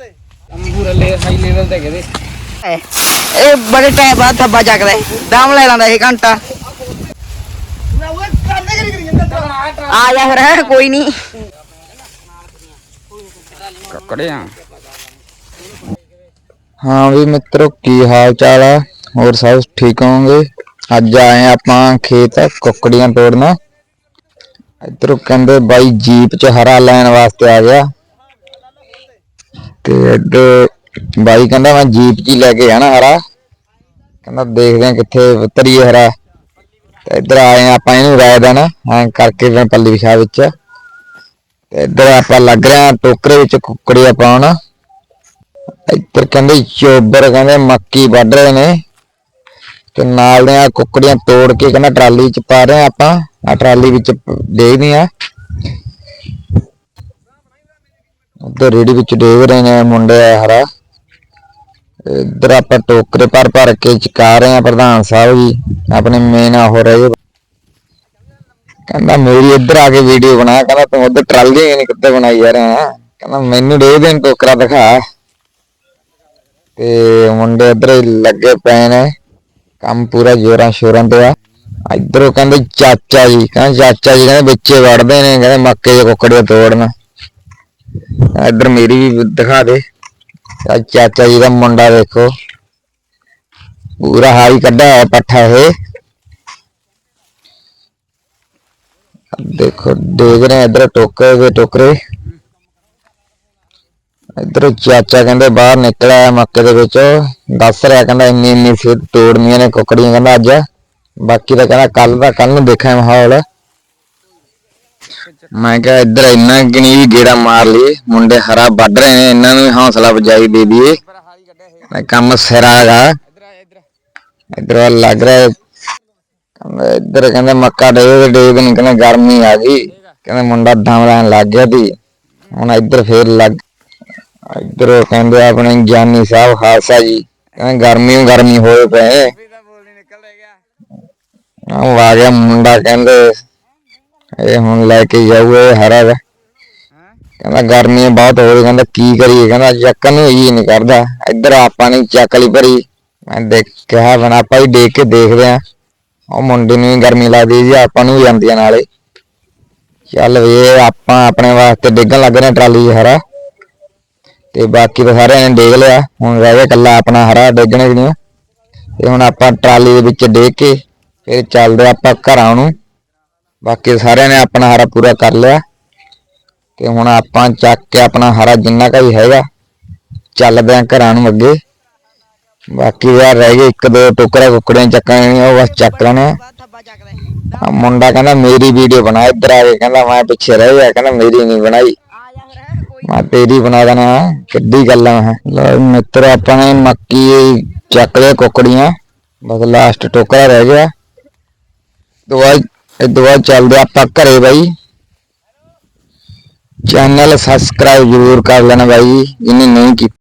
ਪੂਰਾ ਲੈ high level ਤੇ। ਗਏ ਇਹ ਬੜੇ ਟਾਈਮ ਬਾਅਦ ਥੱਬਾ ਚੱਕਦਾ ਦਮ ਲੈ ਲੈਂਦਾ ਇਹ ਘੰਟਾ। ਆ ਜਾ ਫਿਰ ਕੋਈ ਨਹੀਂ ਕੱਕੜਿਆਂ। ਹਾਂ ਵੀ ਮਿੱਤਰੋ ਕੀ ਹਾਲ ਚਾਲ ਆ? ਹੋਰ ਸਭ ਠੀਕ ਹੋਵੋਗੇ? ਅੱਜ ਆਏ ਆਪਾਂ ਖੇਤ ਕੁੱਕੜੀਆਂ ਤੋੜਨਾ। ਇਧਰੋਂ ਕਹਿੰਦੇ ਬਾਈ ਜੀਪ ਚ ਹਰਾ ਲੈਣ ਵਾਸਤੇ ਆ ਗਿਆ। ਤੇ ਇੱਧਰ ਬਾਈ ਕਹਿੰਦਾ ਮੈਂ ਜੀਪ 'ਚ ਹੀ ਲੈ ਕੇ ਆਣਾ ਹਰਾ। ਕਹਿੰਦਾ ਦੇਖਦੇ ਆ ਕਿੱਥੇ ਉਤਰੀਏ ਹਰਾ। ਤੇ ਇੱਧਰ ਆਏ ਆਪਾਂ ਇਹਨੂੰ ਰਾਇ ਦੇਣਾ ਕਰਕੇ ਫਿਰ ਪੱਲੀ ਵਿਛਾ ਵਿੱਚ। ਤੇ ਇੱਧਰ ਆਪਾਂ ਲੱਗ ਰਹੇ ਆ ਟੋਕਰੇ ਵਿੱਚ ਕੁੱਕੜੀਆਂ ਪਾਉਣ। ਇੱਧਰ ਕਹਿੰਦੇ ਚੋਬਰ, ਕਹਿੰਦੇ ਮੱਕੀ ਵੱਢ ਰਹੇ ਨੇ। ਤੇ ਨਾਲ ਦੇ ਆ ਕੁੱਕੜੀਆਂ ਤੋੜ ਕੇ ਕਹਿੰਦਾ ਟਰਾਲੀ ਚ ਪਾ ਰਹੇ ਆ ਆਪਾਂ। ਆ ਟਰਾਲੀ ਵਿੱਚ ਦੇਖਦੇ ਆ ਉਧਰ ਰੇੜੀ ਵਿੱਚ ਡੇਗ ਰਹੇ ਨੇ ਮੁੰਡੇ ਹਰਾ। ਇੱਧਰ ਆਪਾਂ ਟੋਕਰੇ ਭਰ ਭਰ ਕੇ ਚਕਾ ਰਹੇ ਆ ਪ੍ਰਧਾਨ ਸਾਹਿਬ ਜੀ। ਆਪਣੇ ਮੇਨ ਹੋ ਰਹੇ। ਕਹਿੰਦਾ ਮੇਰੀ ਇੱਧਰ ਆ ਕੇ ਵੀਡੀਓ ਬਣਾ। ਕਹਿੰਦਾ ਤੂੰ ਉਧਰ ਟਰਾਲੀ ਨਹੀਂ ਕਿੱਥੇ ਬਣਾਈ ਜਾ ਰਿਹਾ ਕਹਿੰਦਾ ਮੈਨੂੰ ਦੇ ਦੇ ਟੋਕਰਾ ਦਿਖਾ। ਤੇ ਮੁੰਡੇ ਇੱਧਰ ਲੱਗੇ ਪਏ ਨੇ। ਕੰਮ ਪੂਰਾ ਜੋਰਾਂ ਸ਼ੋਰਾਂ ਤੇ ਆ। ਇਧਰੋਂ ਕਹਿੰਦੇ ਚਾਚਾ ਜੀ। ਕਹਿੰਦੇ ਚਾਚਾ ਜੀ ਕਹਿੰਦੇ ਵਿੱਚੇ ਵੜਦੇ ਨੇ। ਕਹਿੰਦੇ ਮੱਕੇ ਦੇ ਕੁੱਕੜੀਆਂ ਤੋੜਨ। ਇੱਧਰ ਮੇਰੀ ਵੀ ਦਿਖਾ ਦੇ। ਆਹ ਚਾਚਾ ਜੀ ਦਾ ਮੁੰਡਾ ਦੇਖੋ। ਪੂਰਾ ਹਾਈ ਕੱਢਿਆ ਹੈ ਪੱਠਾ ਇਹ। ਦੇਖੋ, ਦੇਖ ਰਹੇ ਇੱਧਰ ਟੋਕਰੇ ਦੇ ਟੋਕਰੇ। ਇੱਧਰ ਚਾਚਾ ਕਹਿੰਦੇ ਬਾਹਰ ਨਿਕਲਿਆ ਮੱਕੇ ਦੇ ਵਿੱਚ। ਦੱਸ ਰਿਹਾ ਕਹਿੰਦਾ ਇੰਨੀ ਇੰਨੀ ਸਿਰ ਤੋੜਨੀਆਂ ਨੇ ਕੁੱਕੜੀਆਂ, ਕਹਿੰਦਾ ਅੱਜ। ਬਾਕੀ ਤਾਂ ਕਹਿੰਦਾ ਕੱਲ ਦਾ ਕੱਲ ਨੂੰ ਦੇਖਾਂ ਮਾਹੌਲ। ਮੈਂ ਕਿਹਾ ਇੱਧਰ ਇੰਨਾ ਗਣੀ ਵੀ ਗੇੜਾ ਮਾਰ ਲਈ ਮੁੰਡੇ ਹਰਾ ਵੱਢ ਰਹੇ ਨੇ ਇਹਨਾਂ ਨੂੰ ਵੀ ਹੌਸਲਾ ਵਜਾਈ ਦੇ ਦਈਏ। ਮੈਂ ਕੰਮ ਸਿਰਾ ਹੈਗਾ। ਇੱਧਰ ਲੱਗ ਰਿਹਾ। ਇੱਧਰ ਕਹਿੰਦੇ ਮੱਕਾ ਡੇ ਡੇ ਨਹੀਂ ਕਹਿੰਦਾ ਗਰਮੀ ਆ ਗਈ। ਕਹਿੰਦਾ ਮੁੰਡਾ ਦਮ ਲੈਣ ਲੱਗ ਗਿਆ ਸੀ। ਹੁਣ ਇੱਧਰ ਫੇਰ ਲੱਗ ਇੱਧਰ ਕਹਿੰਦੇ ਆਪਣੇ ਗਿਆਨੀ ਸਾਹਿਬ ਖਾਲਸਾ ਜੀ। ਕਹਿੰਦੇ ਗਰਮੀ ਓ ਗਰਮੀ ਹੋਏ ਪਏ। ਆਹ ਆ ਗਿਆ ਮੁੰਡਾ ਕਹਿੰਦੇ ਇਹ ਹੁਣ ਲੈ ਕੇ ਜਾਊ ਹਰਾ ਦਾ ਕਹਿੰਦਾ ਗਰਮੀ ਬਹੁਤ ਹੋ ਰਹੀ ਕਹਿੰਦਾ ਕੀ ਕਰੀਏ? ਕਹਿੰਦਾ ਚੱਕਣ ਨੂੰ ਹੀ ਨਹੀਂ ਕਰਦਾ। ਇੱਧਰ ਆਪਾਂ ਨੇ ਚੱਕ ਲਈ ਭਰੀ। ਮੈਂ ਦੇਖ ਕਿਹਾ ਬਣਾ ਆਪਾਂ ਵੀ ਦੇਖ ਕੇ ਦੇਖਦੇ ਆ। ਉਹ ਮੁੰਡੇ ਨੂੰ ਵੀ ਗਰਮੀ ਲੱਗਦੀ ਜੀ ਆਪਾਂ ਨੂੰ ਵੀ ਆਉਂਦੀਆਂ ਨਾਲੇ। ਚੱਲ ਵੇ ਆਪਾਂ ਆਪਣੇ ਵਾਸਤੇ ਡਿੱਗਣ ਲੱਗ ਰਹੇ ਟਰਾਲੀ 'ਚ ਹਰਾ। ਤੇ ਬਾਕੀ ਤਾਂ ਸਾਰਿਆਂ ਨੇ ਡੇਗ ਲਿਆ। ਹੁਣ ਰਹਿ ਗਿਆ ਕੱਲਾ ਆਪਣਾ ਹਰਾ, ਡੇਗਣੇ ਦੀਆਂ ਤੇ ਹੁਣ ਆਪਾਂ ਟਰਾਲੀ ਦੇ ਵਿੱਚ ਡੇਗ ਕੇ ਫਿਰ ਚੱਲਦੇ ਆਪਾਂ ਘਰਾਂ ਨੂੰ। ਬਾਕੀ ਸਾਰਿਆਂ ਨੇ ਆਪਣਾ ਹਰਾ ਪੂਰਾ ਕਰ ਲਿਆ। ਤੇ ਹੁਣ ਆਪਾਂ ਚੱਕ ਕੇ ਆਪਣਾ ਹਰਾ ਜਿੰਨਾ ਕੁ ਵੀ ਹੈਗਾ, ਚੱਲਦੇ ਆਂ ਘਰਾਂ ਨੂੰ ਅੱਗੇ। ਬਾਕੀ ਯਾਰ ਰਹਿ ਗਏ ਇੱਕ ਦੋ ਟੋਕਰਾ ਕੁੱਕੜੀਆਂ ਚੱਕਣੇ ਉਹ ਬਸ ਚੱਕ ਲੈਣੇ ਆ। ਮੁੰਡਾ ਕਹਿੰਦਾ, ਮੇਰੀ ਵੀਡੀਓ ਬਣਾ, ਇੱਧਰ ਆ ਕੇ ਕਹਿੰਦਾ, ਮੈਂ ਪਿੱਛੇ ਰਹਿ ਗਿਆ, ਕਹਿੰਦਾ, ਮੇਰੀ ਨਹੀਂ ਬਣਾਈ। ਮੈਂ ਤੇਰੀ ਬਣਾ ਦੇਣਾ ਕਿੱਡੀ ਗੱਲ ਆ ਮੈਂ ਮਿੱਤਰ, ਆਪਾਂ ਨੇ ਮੱਕੀ ਚੱਕ ਲਿਆ ਕੁਕੜੀਆਂ, ਬਸ ਲਾਸਟ ਟੋਕਰਾ ਰਹਿ ਗਿਆ। ਦੁਆ ਇਹ ਦੁਆ ਚੱਲਦੇ ਆਪਾਂ ਘਰੇ ਬਾਈ। ਚੈਨਲ ਸਬਸਕ੍ਰਾਈਬ ਜ਼ਰੂਰ ਕਰ ਲੈਣਾ ਬਾਈ ਜੀ ਜਿਹਨੇ ਨਹੀਂ ਕੀਤਾ।